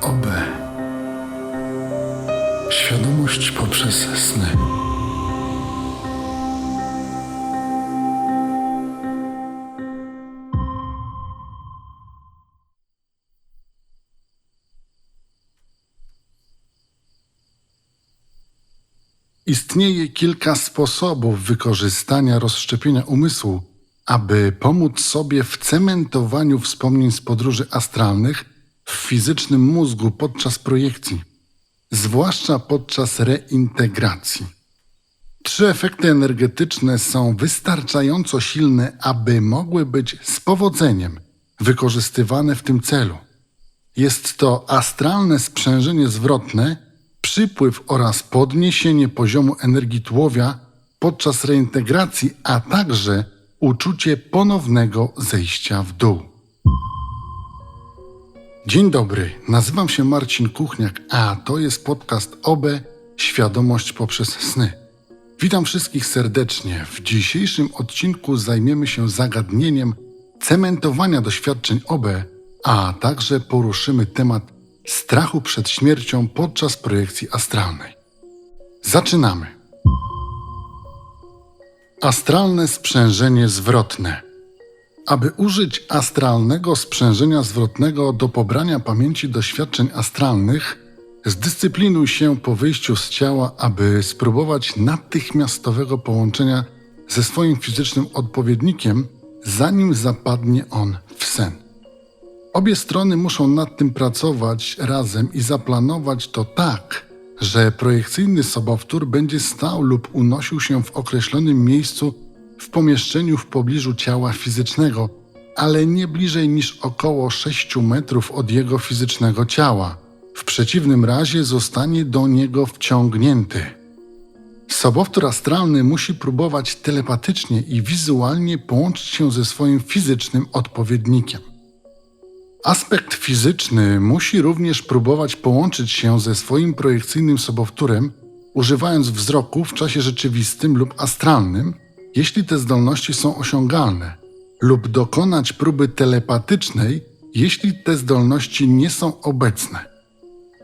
OB. Świadomość poprzez sny. Istnieje kilka sposobów wykorzystania rozszczepienia umysłu, aby pomóc sobie w cementowaniu wspomnień z podróży astralnych w fizycznym mózgu podczas projekcji, zwłaszcza podczas reintegracji. Trzy efekty energetyczne są wystarczająco silne, aby mogły być z powodzeniem wykorzystywane w tym celu. Jest to astralne sprzężenie zwrotne, przypływ oraz podniesienie poziomu energii tułowia podczas reintegracji, a także uczucie ponownego zejścia w dół. Dzień dobry, nazywam się Marcin Kuchniak, a to jest podcast OB Świadomość poprzez sny. Witam wszystkich serdecznie. W dzisiejszym odcinku zajmiemy się zagadnieniem cementowania doświadczeń OB, a także poruszymy temat strachu przed śmiercią podczas projekcji astralnej. Zaczynamy. Astralne sprzężenie zwrotne. Aby użyć astralnego sprzężenia zwrotnego do pobrania pamięci doświadczeń astralnych, zdyscyplinuj się po wyjściu z ciała, aby spróbować natychmiastowego połączenia ze swoim fizycznym odpowiednikiem, zanim zapadnie on w sen. Obie strony muszą nad tym pracować razem i zaplanować to tak, że projekcyjny sobowtór będzie stał lub unosił się w określonym miejscu w pomieszczeniu w pobliżu ciała fizycznego, ale nie bliżej niż około 6 metrów od jego fizycznego ciała. W przeciwnym razie zostanie do niego wciągnięty. Sobowtór astralny musi próbować telepatycznie i wizualnie połączyć się ze swoim fizycznym odpowiednikiem. Aspekt fizyczny musi również próbować połączyć się ze swoim projekcyjnym sobowtórem, używając wzroku w czasie rzeczywistym lub astralnym, jeśli te zdolności są osiągalne, lub dokonać próby telepatycznej, jeśli te zdolności nie są obecne.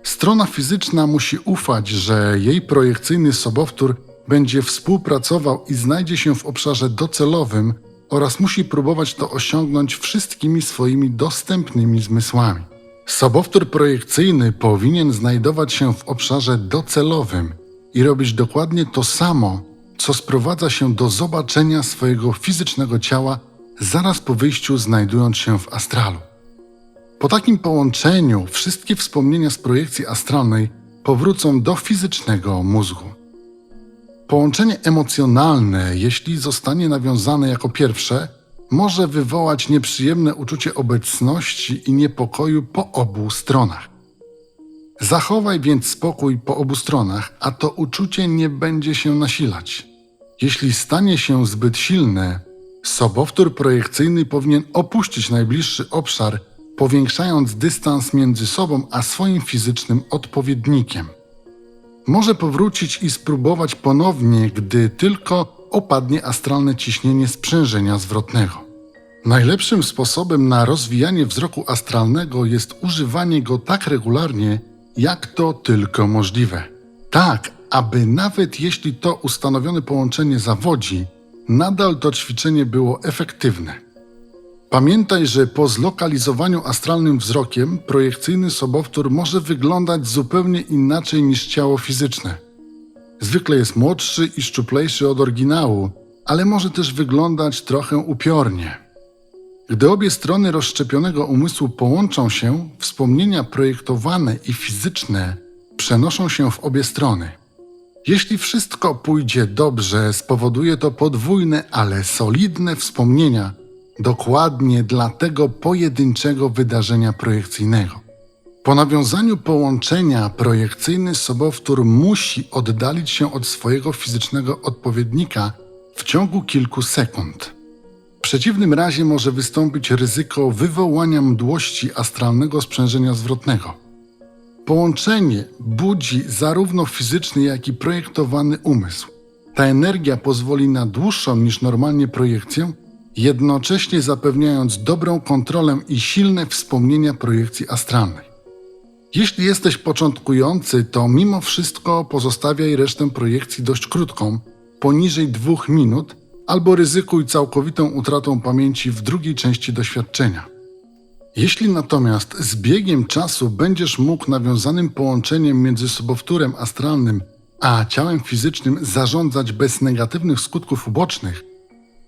Strona fizyczna musi ufać, że jej projekcyjny sobowtór będzie współpracował i znajdzie się w obszarze docelowym oraz musi próbować to osiągnąć wszystkimi swoimi dostępnymi zmysłami. Sobowtór projekcyjny powinien znajdować się w obszarze docelowym i robić dokładnie to samo, co sprowadza się do zobaczenia swojego fizycznego ciała zaraz po wyjściu, znajdując się w astralu. Po takim połączeniu wszystkie wspomnienia z projekcji astralnej powrócą do fizycznego mózgu. Połączenie emocjonalne, jeśli zostanie nawiązane jako pierwsze, może wywołać nieprzyjemne uczucie obecności i niepokoju po obu stronach. Zachowaj więc spokój po obu stronach, a to uczucie nie będzie się nasilać. Jeśli stanie się zbyt silne, sobowtór projekcyjny powinien opuścić najbliższy obszar, powiększając dystans między sobą a swoim fizycznym odpowiednikiem. Może powrócić i spróbować ponownie, gdy tylko opadnie astralne ciśnienie sprzężenia zwrotnego. Najlepszym sposobem na rozwijanie wzroku astralnego jest używanie go tak regularnie, jak to tylko możliwe. Tak, aby nawet jeśli to ustanowione połączenie zawodzi, nadal to ćwiczenie było efektywne. Pamiętaj, że po zlokalizowaniu astralnym wzrokiem projekcyjny sobowtór może wyglądać zupełnie inaczej niż ciało fizyczne. Zwykle jest młodszy i szczuplejszy od oryginału, ale może też wyglądać trochę upiornie. Gdy obie strony rozszczepionego umysłu połączą się, wspomnienia projektowane i fizyczne przenoszą się w obie strony. Jeśli wszystko pójdzie dobrze, spowoduje to podwójne, ale solidne wspomnienia dokładnie dla tego pojedynczego wydarzenia projekcyjnego. Po nawiązaniu połączenia projekcyjny sobowtór musi oddalić się od swojego fizycznego odpowiednika w ciągu kilku sekund. Przeciwnym razie może wystąpić ryzyko wywołania mdłości astralnego sprzężenia zwrotnego. Połączenie budzi zarówno fizyczny, jak i projektowany umysł. Ta energia pozwoli na dłuższą niż normalnie projekcję, jednocześnie zapewniając dobrą kontrolę i silne wspomnienia projekcji astralnej. Jeśli jesteś początkujący, to mimo wszystko pozostawiaj resztę projekcji dość krótką, poniżej dwóch minut, albo ryzykuj całkowitą utratą pamięci w drugiej części doświadczenia. Jeśli natomiast z biegiem czasu będziesz mógł nawiązanym połączeniem między sobowtórem astralnym a ciałem fizycznym zarządzać bez negatywnych skutków ubocznych,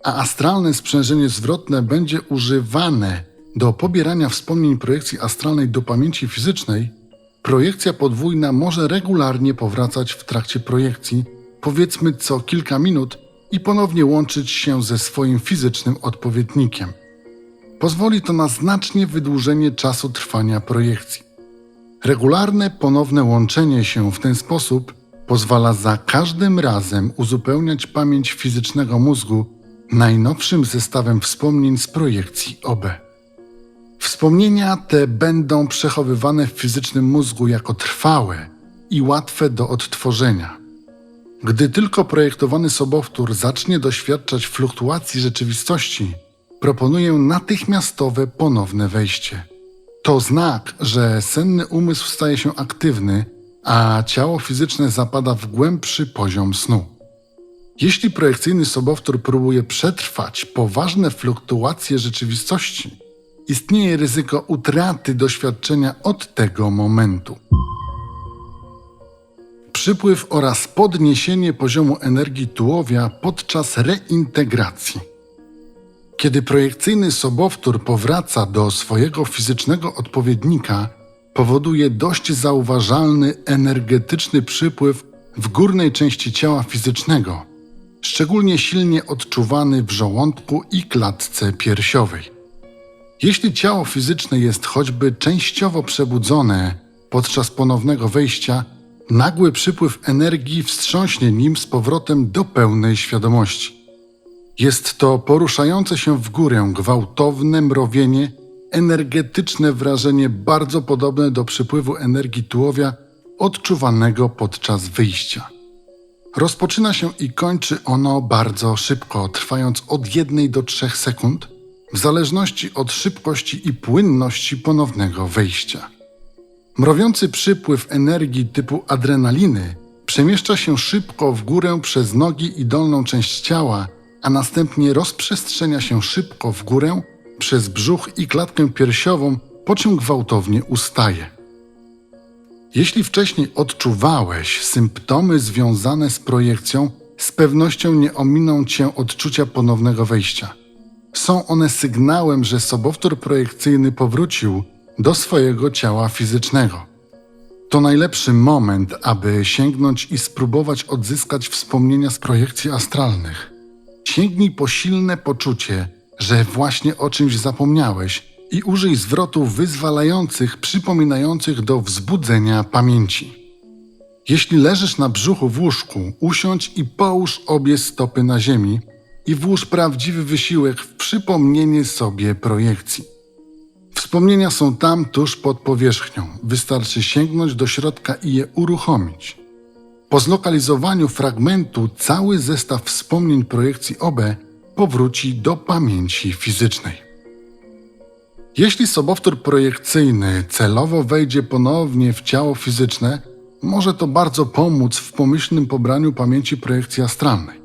a astralne sprzężenie zwrotne będzie używane do pobierania wspomnień projekcji astralnej do pamięci fizycznej, projekcja podwójna może regularnie powracać w trakcie projekcji, powiedzmy co kilka minut, i ponownie łączyć się ze swoim fizycznym odpowiednikiem. Pozwoli to na znacznie wydłużenie czasu trwania projekcji. Regularne ponowne łączenie się w ten sposób pozwala za każdym razem uzupełniać pamięć fizycznego mózgu najnowszym zestawem wspomnień z projekcji OB. Wspomnienia te będą przechowywane w fizycznym mózgu jako trwałe i łatwe do odtworzenia. Gdy tylko projektowany sobowtór zacznie doświadczać fluktuacji rzeczywistości, proponuję natychmiastowe ponowne wejście. To znak, że senny umysł staje się aktywny, a ciało fizyczne zapada w głębszy poziom snu. Jeśli projekcyjny sobowtór próbuje przetrwać poważne fluktuacje rzeczywistości, istnieje ryzyko utraty doświadczenia od tego momentu. Przypływ oraz podniesienie poziomu energii tułowia podczas reintegracji. Kiedy projekcyjny sobowtór powraca do swojego fizycznego odpowiednika, powoduje dość zauważalny energetyczny przypływ w górnej części ciała fizycznego, szczególnie silnie odczuwany w żołądku i klatce piersiowej. Jeśli ciało fizyczne jest choćby częściowo przebudzone podczas ponownego wejścia, nagły przypływ energii wstrząśnie nim z powrotem do pełnej świadomości. Jest to poruszające się w górę gwałtowne mrowienie, energetyczne wrażenie bardzo podobne do przypływu energii tułowia odczuwanego podczas wyjścia. Rozpoczyna się i kończy ono bardzo szybko, trwając od 1 do 3 sekund, w zależności od szybkości i płynności ponownego wejścia. Mrowiący przypływ energii typu adrenaliny przemieszcza się szybko w górę przez nogi i dolną część ciała, a następnie rozprzestrzenia się szybko w górę przez brzuch i klatkę piersiową, po czym gwałtownie ustaje. Jeśli wcześniej odczuwałeś symptomy związane z projekcją, z pewnością nie ominą cię odczucia ponownego wejścia. Są one sygnałem, że sobowtór projekcyjny powrócił do swojego ciała fizycznego. To najlepszy moment, aby sięgnąć i spróbować odzyskać wspomnienia z projekcji astralnych. Sięgnij po silne poczucie, że właśnie o czymś zapomniałeś i użyj zwrotów wyzwalających, przypominających do wzbudzenia pamięci. Jeśli leżysz na brzuchu w łóżku, usiądź i połóż obie stopy na ziemi i włóż prawdziwy wysiłek w przypomnienie sobie projekcji. Wspomnienia są tam tuż pod powierzchnią. Wystarczy sięgnąć do środka i je uruchomić. Po zlokalizowaniu fragmentu cały zestaw wspomnień projekcji OB powróci do pamięci fizycznej. Jeśli sobowtór projekcyjny celowo wejdzie ponownie w ciało fizyczne, może to bardzo pomóc w pomyślnym pobraniu pamięci projekcji astralnej.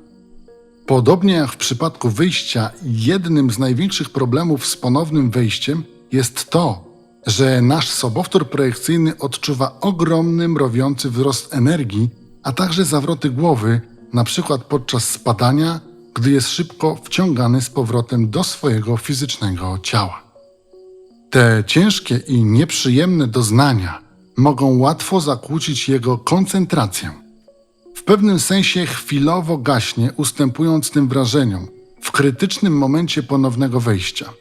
Podobnie jak w przypadku wyjścia, jednym z największych problemów z ponownym wejściem jest to, że nasz sobowtór projekcyjny odczuwa ogromny mrowiący wzrost energii, a także zawroty głowy, przykład podczas spadania, gdy jest szybko wciągany z powrotem do swojego fizycznego ciała. Te ciężkie i nieprzyjemne doznania mogą łatwo zakłócić jego koncentrację. W pewnym sensie chwilowo gaśnie, ustępując tym wrażeniom w krytycznym momencie ponownego wejścia.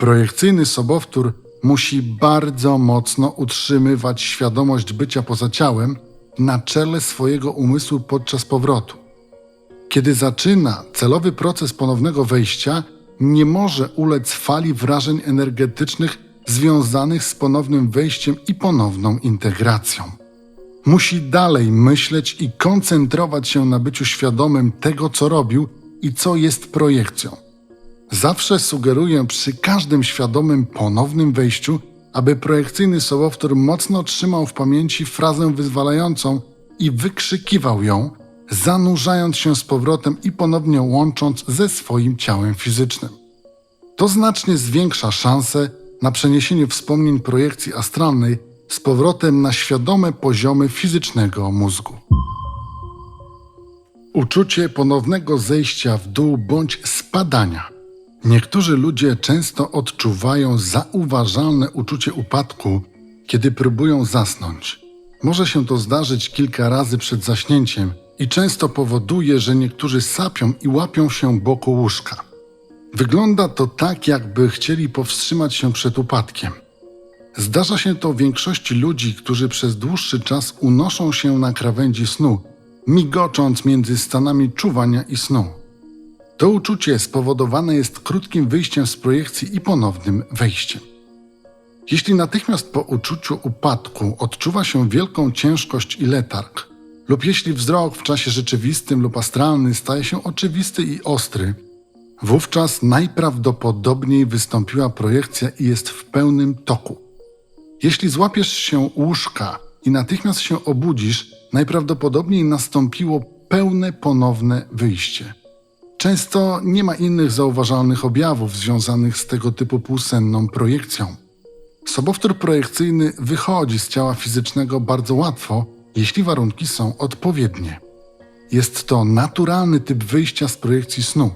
Projekcyjny sobowtór musi bardzo mocno utrzymywać świadomość bycia poza ciałem na czele swojego umysłu podczas powrotu. Kiedy zaczyna celowy proces ponownego wejścia, nie może ulec fali wrażeń energetycznych związanych z ponownym wejściem i ponowną integracją. Musi dalej myśleć i koncentrować się na byciu świadomym tego, co robił i co jest projekcją. Zawsze sugeruję przy każdym świadomym ponownym wejściu aby projekcyjny sobowtór mocno trzymał w pamięci frazę wyzwalającą i wykrzykiwał ją, zanurzając się z powrotem i ponownie łącząc ze swoim ciałem fizycznym. To znacznie zwiększa szanse na przeniesienie wspomnień projekcji astralnej z powrotem na świadome poziomy fizycznego mózgu. Uczucie ponownego zejścia w dół bądź spadania. Niektórzy ludzie często odczuwają zauważalne uczucie upadku, kiedy próbują zasnąć. Może się to zdarzyć kilka razy przed zaśnięciem i często powoduje, że niektórzy sapią i łapią się boku łóżka. Wygląda to tak, jakby chcieli powstrzymać się przed upadkiem. Zdarza się to większości ludzi, którzy przez dłuższy czas unoszą się na krawędzi snu, migocząc między stanami czuwania i snu. To uczucie spowodowane jest krótkim wyjściem z projekcji i ponownym wejściem. Jeśli natychmiast po uczuciu upadku odczuwa się wielką ciężkość i letarg, lub jeśli wzrok w czasie rzeczywistym lub astralny staje się oczywisty i ostry, wówczas najprawdopodobniej wystąpiła projekcja i jest w pełnym toku. Jeśli złapiesz się łóżka i natychmiast się obudzisz, najprawdopodobniej nastąpiło pełne ponowne wyjście. Często nie ma innych zauważalnych objawów związanych z tego typu półsenną projekcją. Sobowtór projekcyjny wychodzi z ciała fizycznego bardzo łatwo, jeśli warunki są odpowiednie. Jest to naturalny typ wyjścia z projekcji snu,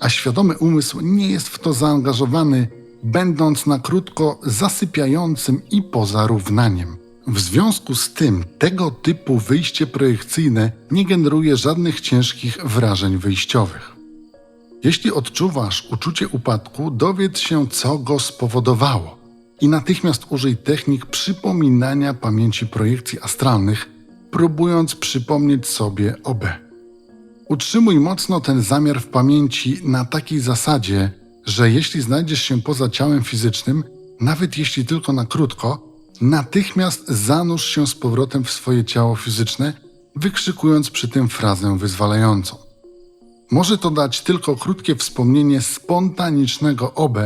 a świadomy umysł nie jest w to zaangażowany, będąc na krótko zasypiającym i poza równaniem. W związku z tym tego typu wyjście projekcyjne nie generuje żadnych ciężkich wrażeń wyjściowych. Jeśli odczuwasz uczucie upadku, dowiedz się, co go spowodowało i natychmiast użyj technik przypominania pamięci projekcji astralnych, próbując przypomnieć sobie OB. Utrzymuj mocno ten zamiar w pamięci na takiej zasadzie, że jeśli znajdziesz się poza ciałem fizycznym, nawet jeśli tylko na krótko, natychmiast zanurz się z powrotem w swoje ciało fizyczne, wykrzykując przy tym frazę wyzwalającą. Może to dać tylko krótkie wspomnienie spontanicznego OB,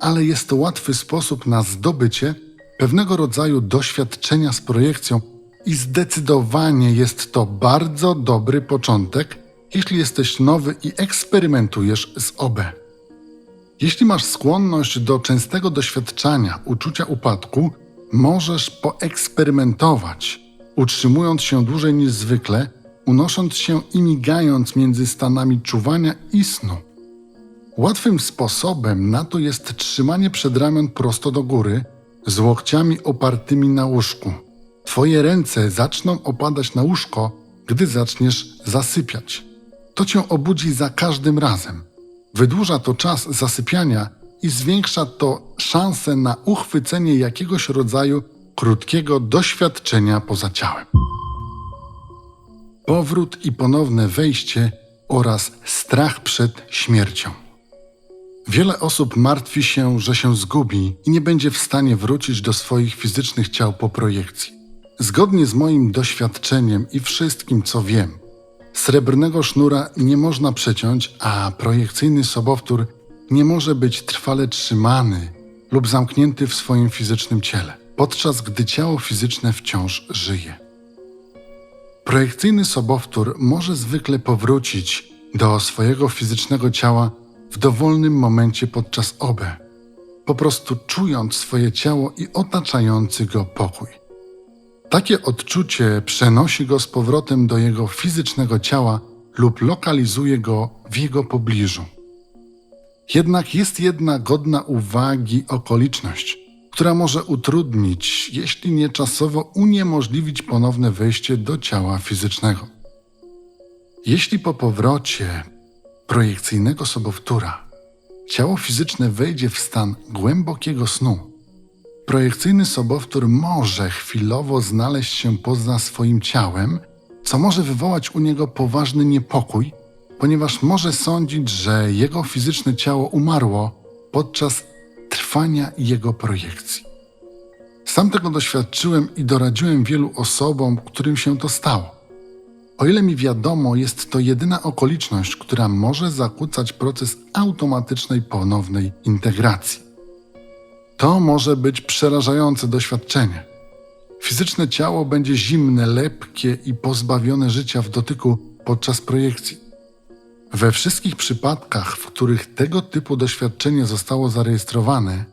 ale jest to łatwy sposób na zdobycie pewnego rodzaju doświadczenia z projekcją i zdecydowanie jest to bardzo dobry początek, jeśli jesteś nowy i eksperymentujesz z OB. Jeśli masz skłonność do częstego doświadczania uczucia upadku, możesz poeksperymentować, utrzymując się dłużej niż zwykle, unosząc się i migając między stanami czuwania i snu. Łatwym sposobem na to jest trzymanie przedramion prosto do góry, z łokciami opartymi na łóżku. Twoje ręce zaczną opadać na łóżko, gdy zaczniesz zasypiać. To cię obudzi za każdym razem. Wydłuża to czas zasypiania i zwiększa to szanse na uchwycenie jakiegoś rodzaju krótkiego doświadczenia poza ciałem. Powrót i ponowne wejście oraz strach przed śmiercią. Wiele osób martwi się, że się zgubi i nie będzie w stanie wrócić do swoich fizycznych ciał po projekcji. Zgodnie z moim doświadczeniem i wszystkim, co wiem, srebrnego sznura nie można przeciąć, a projekcyjny sobowtór nie może być trwale trzymany lub zamknięty w swoim fizycznym ciele, podczas gdy ciało fizyczne wciąż żyje. Projekcyjny sobowtór może zwykle powrócić do swojego fizycznego ciała w dowolnym momencie podczas OB, po prostu czując swoje ciało i otaczający go pokój. Takie odczucie przenosi go z powrotem do jego fizycznego ciała lub lokalizuje go w jego pobliżu. Jednak jest jedna godna uwagi okoliczność, która może utrudnić, jeśli nie czasowo uniemożliwić ponowne wejście do ciała fizycznego. Jeśli po powrocie projekcyjnego sobowtóra ciało fizyczne wejdzie w stan głębokiego snu, projekcyjny sobowtór może chwilowo znaleźć się poza swoim ciałem, co może wywołać u niego poważny niepokój ponieważ może sądzić, że jego fizyczne ciało umarło podczas trwania jego projekcji. Sam tego doświadczyłem i doradziłem wielu osobom, którym się to stało. O ile mi wiadomo, jest to jedyna okoliczność, która może zakłócać proces automatycznej ponownej integracji. To może być przerażające doświadczenie. Fizyczne ciało będzie zimne, lepkie i pozbawione życia w dotyku podczas projekcji. We wszystkich przypadkach, w których tego typu doświadczenie zostało zarejestrowane,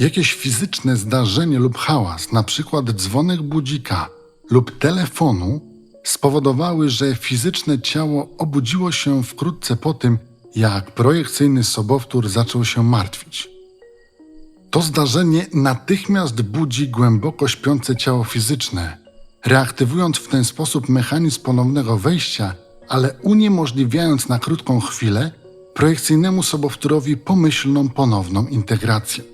jakieś fizyczne zdarzenie lub hałas, np. dzwonek budzika lub telefonu, spowodowały, że fizyczne ciało obudziło się wkrótce po tym, jak projekcyjny sobowtór zaczął się martwić. To zdarzenie natychmiast budzi głęboko śpiące ciało fizyczne, reaktywując w ten sposób mechanizm ponownego wejścia, ale uniemożliwiając na krótką chwilę projekcyjnemu sobowtórowi pomyślną ponowną integrację.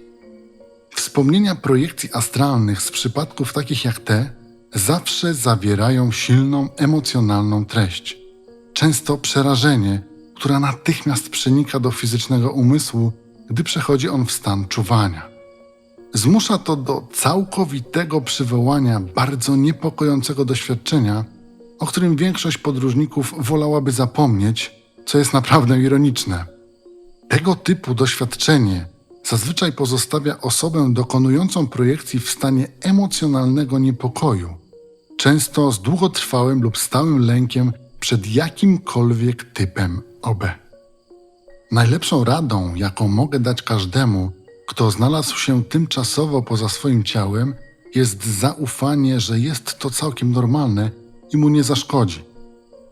Wspomnienia projekcji astralnych z przypadków takich jak te zawsze zawierają silną emocjonalną treść, często przerażenie, która natychmiast przenika do fizycznego umysłu, gdy przechodzi on w stan czuwania. Zmusza to do całkowitego przywołania bardzo niepokojącego doświadczenia, o którym większość podróżników wolałaby zapomnieć, co jest naprawdę ironiczne. Tego typu doświadczenie zazwyczaj pozostawia osobę dokonującą projekcji w stanie emocjonalnego niepokoju, często z długotrwałym lub stałym lękiem przed jakimkolwiek typem OB. Najlepszą radą, jaką mogę dać każdemu, kto znalazł się tymczasowo poza swoim ciałem, jest zaufanie, że jest to całkiem normalne i mu nie zaszkodzi.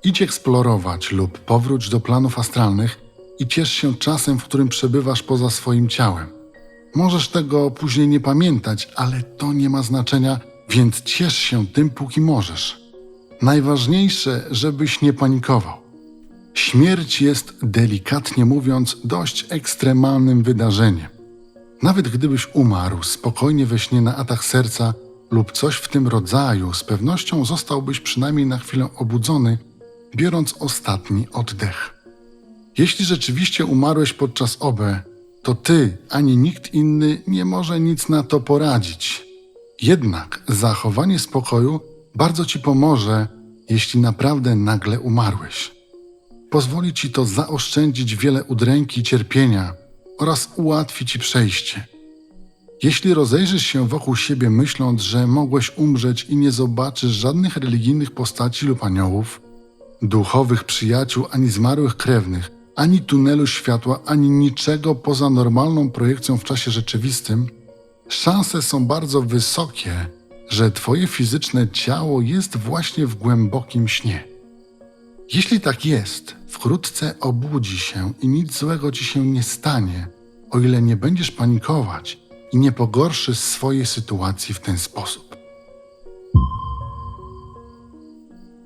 Idź eksplorować lub powróć do planów astralnych i ciesz się czasem, w którym przebywasz poza swoim ciałem. Możesz tego później nie pamiętać, ale to nie ma znaczenia, więc ciesz się tym, póki możesz. Najważniejsze, żebyś nie panikował. Śmierć jest, delikatnie mówiąc, dość ekstremalnym wydarzeniem. Nawet gdybyś umarł spokojnie we śnie na atak serca lub coś w tym rodzaju, z pewnością zostałbyś przynajmniej na chwilę obudzony, biorąc ostatni oddech. Jeśli rzeczywiście umarłeś podczas OB, to ty ani nikt inny nie może nic na to poradzić. Jednak zachowanie spokoju bardzo ci pomoże, jeśli naprawdę nagle umarłeś. Pozwoli ci to zaoszczędzić wiele udręki i cierpienia oraz ułatwi ci przejście. Jeśli rozejrzysz się wokół siebie myśląc, że mogłeś umrzeć i nie zobaczysz żadnych religijnych postaci lub aniołów, duchowych przyjaciół ani zmarłych krewnych, ani tunelu światła, ani niczego poza normalną projekcją w czasie rzeczywistym, szanse są bardzo wysokie, że Twoje fizyczne ciało jest właśnie w głębokim śnie. Jeśli tak jest, wkrótce obudzi się i nic złego Ci się nie stanie, o ile nie będziesz panikować i nie pogorszysz swojej sytuacji w ten sposób.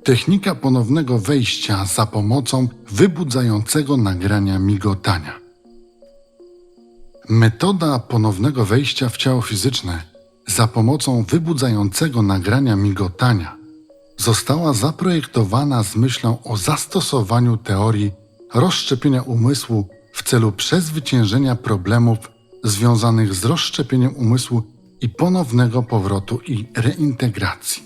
Technika ponownego wejścia za pomocą wybudzającego nagrania migotania. Metoda ponownego wejścia w ciało fizyczne za pomocą wybudzającego nagrania migotania została zaprojektowana z myślą o zastosowaniu teorii rozszczepienia umysłu w celu przezwyciężenia problemów związanych z rozszczepieniem umysłu i ponownego powrotu i reintegracji.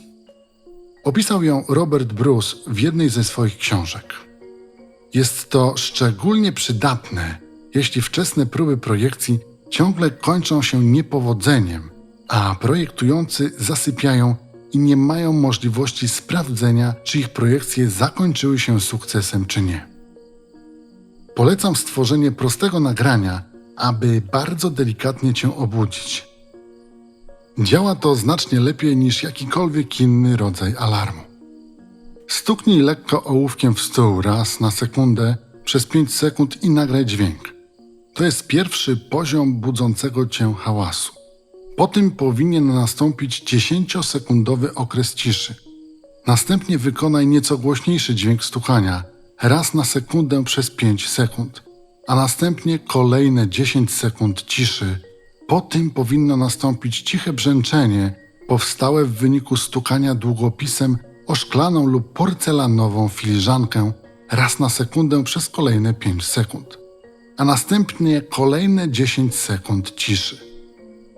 Opisał ją Robert Bruce w jednej ze swoich książek. Jest to szczególnie przydatne, jeśli wczesne próby projekcji ciągle kończą się niepowodzeniem, a projektujący zasypiają i nie mają możliwości sprawdzenia, czy ich projekcje zakończyły się sukcesem, czy nie. Polecam stworzenie prostego nagrania, aby bardzo delikatnie Cię obudzić. Działa to znacznie lepiej niż jakikolwiek inny rodzaj alarmu. Stuknij lekko ołówkiem w stół raz na sekundę przez 5 sekund i nagraj dźwięk. To jest pierwszy poziom budzącego cię hałasu. Po tym powinien nastąpić 10-sekundowy okres ciszy. Następnie wykonaj nieco głośniejszy dźwięk stukania, raz na sekundę przez 5 sekund, a następnie kolejne 10 sekund ciszy. Po tym powinno nastąpić ciche brzęczenie, powstałe w wyniku stukania długopisem o szklaną lub porcelanową filiżankę raz na sekundę przez kolejne 5 sekund, a następnie kolejne 10 sekund ciszy.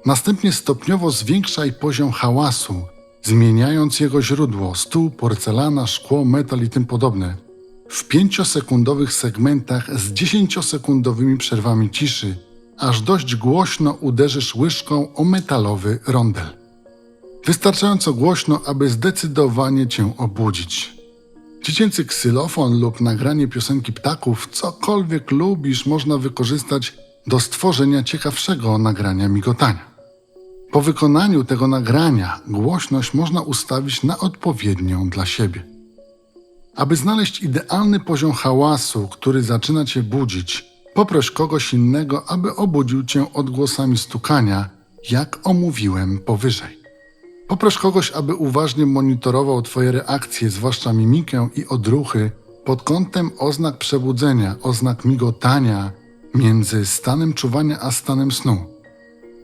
Następnie stopniowo zwiększaj poziom hałasu, zmieniając jego źródło stół, porcelana, szkło, metal i tym podobne w pięciosekundowych segmentach z dziesięciosekundowymi przerwami ciszy aż dość głośno uderzysz łyżką o metalowy rondel. Wystarczająco głośno, aby zdecydowanie cię obudzić. Dziecięcy ksylofon lub nagranie piosenki ptaków, cokolwiek lubisz, można wykorzystać do stworzenia ciekawszego nagrania migotania. Po wykonaniu tego nagrania głośność można ustawić na odpowiednią dla siebie. Aby znaleźć idealny poziom hałasu, który zaczyna cię budzić, poproś kogoś innego, aby obudził cię odgłosami stukania, jak omówiłem powyżej. Poproś kogoś, aby uważnie monitorował Twoje reakcje, zwłaszcza mimikę i odruchy, pod kątem oznak przebudzenia, oznak migotania między stanem czuwania a stanem snu.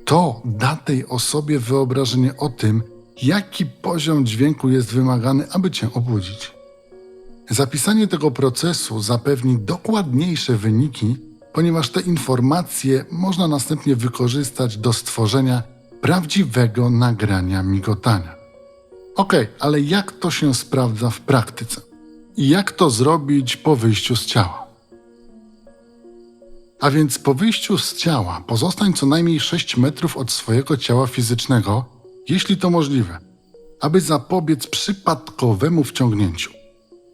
To da tej osobie wyobrażenie o tym, jaki poziom dźwięku jest wymagany, aby Cię obudzić. Zapisanie tego procesu zapewni dokładniejsze wyniki, ponieważ te informacje można następnie wykorzystać do stworzenia prawdziwego nagrania migotania. Ok, ale jak to się sprawdza w praktyce? I jak to zrobić po wyjściu z ciała? A więc po wyjściu z ciała pozostań co najmniej 6 metrów od swojego ciała fizycznego, jeśli to możliwe, aby zapobiec przypadkowemu wciągnięciu.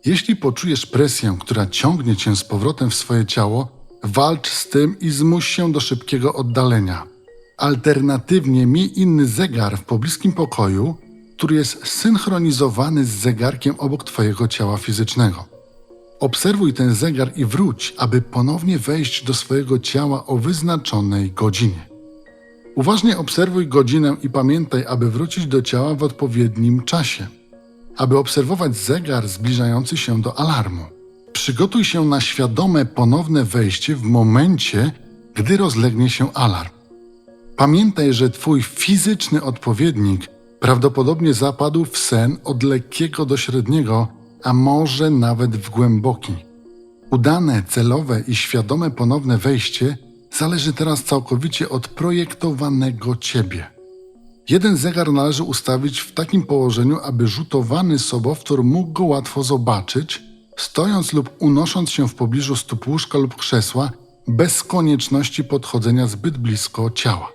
Jeśli poczujesz presję, która ciągnie cię z powrotem w swoje ciało, walcz z tym i zmuś się do szybkiego oddalenia. Alternatywnie miej inny zegar w pobliskim pokoju, który jest synchronizowany z zegarkiem obok Twojego ciała fizycznego. Obserwuj ten zegar i wróć, aby ponownie wejść do swojego ciała o wyznaczonej godzinie. Uważnie obserwuj godzinę i pamiętaj, aby wrócić do ciała w odpowiednim czasie. Aby obserwować zegar zbliżający się do alarmu. Przygotuj się na świadome ponowne wejście w momencie, gdy rozlegnie się alarm. Pamiętaj, że Twój fizyczny odpowiednik prawdopodobnie zapadł w sen od lekkiego do średniego, a może nawet w głęboki. Udane, celowe i świadome ponowne wejście zależy teraz całkowicie od projektowanego Ciebie. Jeden zegar należy ustawić w takim położeniu, aby rzutowany sobowtór mógł go łatwo zobaczyć, stojąc lub unosząc się w pobliżu stóp łóżka lub krzesła, bez konieczności podchodzenia zbyt blisko ciała.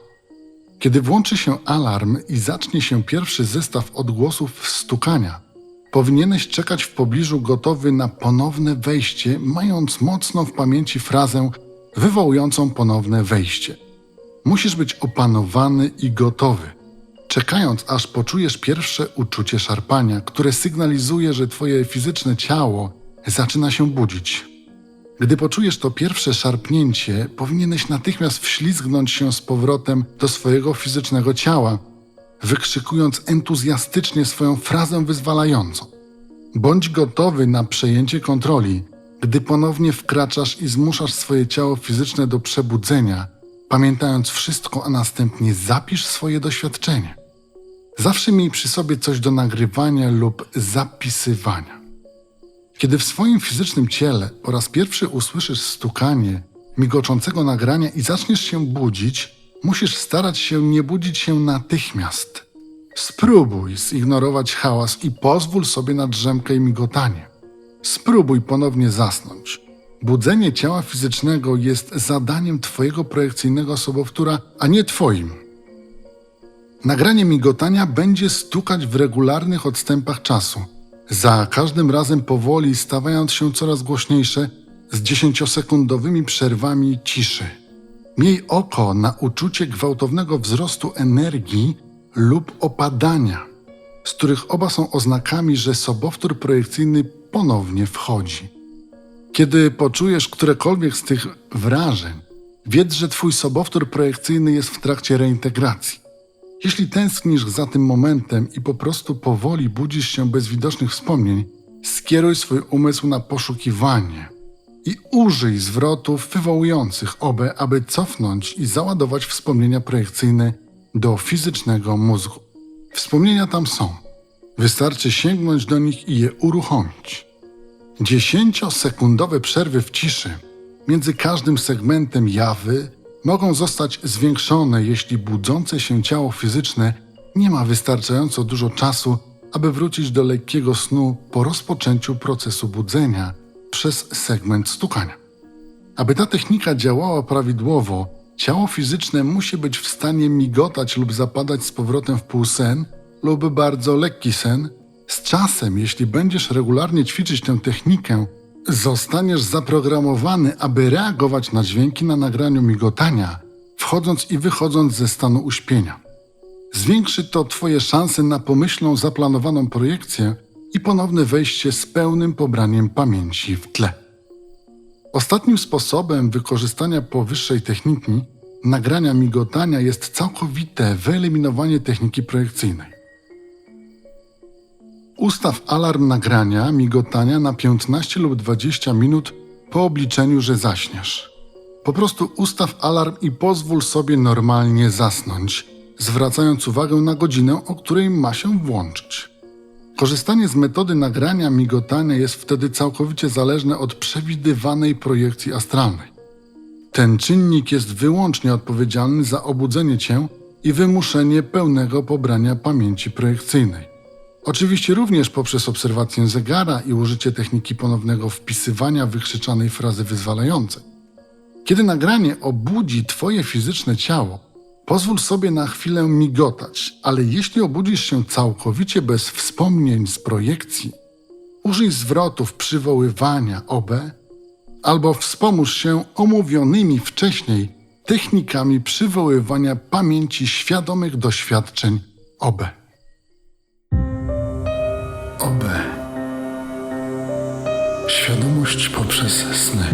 Kiedy włączy się alarm i zacznie się pierwszy zestaw odgłosów stukania, powinieneś czekać w pobliżu gotowy na ponowne wejście, mając mocno w pamięci frazę wywołującą ponowne wejście. Musisz być opanowany i gotowy, czekając aż poczujesz pierwsze uczucie szarpania, które sygnalizuje, że twoje fizyczne ciało zaczyna się budzić. Gdy poczujesz to pierwsze szarpnięcie, powinieneś natychmiast wślizgnąć się z powrotem do swojego fizycznego ciała, wykrzykując entuzjastycznie swoją frazę wyzwalającą. Bądź gotowy na przejęcie kontroli, gdy ponownie wkraczasz i zmuszasz swoje ciało fizyczne do przebudzenia, pamiętając wszystko, a następnie zapisz swoje doświadczenie. Zawsze miej przy sobie coś do nagrywania lub zapisywania. Kiedy w swoim fizycznym ciele po raz pierwszy usłyszysz stukanie migoczącego nagrania i zaczniesz się budzić, musisz starać się nie budzić się natychmiast. Spróbuj zignorować hałas i pozwól sobie na drzemkę i migotanie. Spróbuj ponownie zasnąć. Budzenie ciała fizycznego jest zadaniem Twojego projekcyjnego sobowtóra, a nie Twoim. Nagranie migotania będzie stukać w regularnych odstępach czasu – za każdym razem powoli stawając się coraz głośniejsze, z dziesięciosekundowymi przerwami ciszy. Miej oko na uczucie gwałtownego wzrostu energii lub opadania, z których oba są oznakami, że sobowtór projekcyjny ponownie wchodzi. Kiedy poczujesz którekolwiek z tych wrażeń, wiedz, że Twój sobowtór projekcyjny jest w trakcie reintegracji. Jeśli tęsknisz za tym momentem i po prostu powoli budzisz się bez widocznych wspomnień, skieruj swój umysł na poszukiwanie i użyj zwrotów wywołujących obę, aby cofnąć i załadować wspomnienia projekcyjne do fizycznego mózgu. Wspomnienia tam są. Wystarczy sięgnąć do nich i je uruchomić. Dziesięciosekundowe przerwy w ciszy między każdym segmentem jawy mogą zostać zwiększone, jeśli budzące się ciało fizyczne nie ma wystarczająco dużo czasu, aby wrócić do lekkiego snu po rozpoczęciu procesu budzenia przez segment stukania. Aby ta technika działała prawidłowo, ciało fizyczne musi być w stanie migotać lub zapadać z powrotem w półsen lub bardzo lekki sen. Z czasem, jeśli będziesz regularnie ćwiczyć tę technikę, zostaniesz zaprogramowany, aby reagować na dźwięki na nagraniu migotania, wchodząc i wychodząc ze stanu uśpienia. Zwiększy to Twoje szanse na pomyślną, zaplanowaną projekcję i ponowne wejście z pełnym pobraniem pamięci w tle. Ostatnim sposobem wykorzystania powyższej techniki nagrania migotania jest całkowite wyeliminowanie techniki projekcyjnej. Ustaw alarm nagrania migotania na 15 lub 20 minut po obliczeniu, że zaśniesz. Po prostu ustaw alarm i pozwól sobie normalnie zasnąć, zwracając uwagę na godzinę, o której ma się włączyć. Korzystanie z metody nagrania migotania jest wtedy całkowicie zależne od przewidywanej projekcji astralnej. Ten czynnik jest wyłącznie odpowiedzialny za obudzenie cię i wymuszenie pełnego pobrania pamięci projekcyjnej. Oczywiście również poprzez obserwację zegara i użycie techniki ponownego wpisywania wykrzyczanej frazy wyzwalającej. Kiedy nagranie obudzi Twoje fizyczne ciało, pozwól sobie na chwilę migotać, ale jeśli obudzisz się całkowicie bez wspomnień z projekcji, użyj zwrotów przywoływania OB albo wspomóż się omówionymi wcześniej technikami przywoływania pamięci świadomych doświadczeń OB. OB. Świadomość poprzez sny.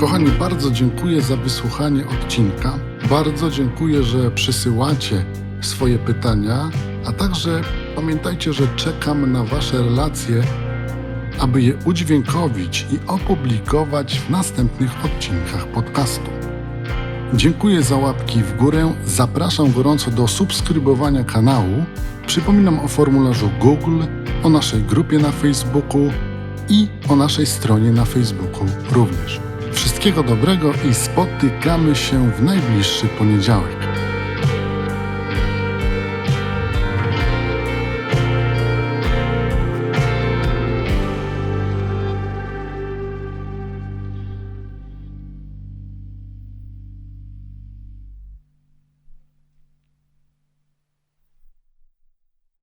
Kochani, bardzo dziękuję za wysłuchanie odcinka. Bardzo dziękuję, że przysyłacie swoje pytania, a także pamiętajcie, że czekam na Wasze relacje, aby je udźwiękowić i opublikować w następnych odcinkach podcastu. Dziękuję za łapki w górę. Zapraszam gorąco do subskrybowania kanału. Przypominam o formularzu Google, o naszej grupie na Facebooku i o naszej stronie na Facebooku również. Wszystkiego dobrego i spotykamy się w najbliższy poniedziałek.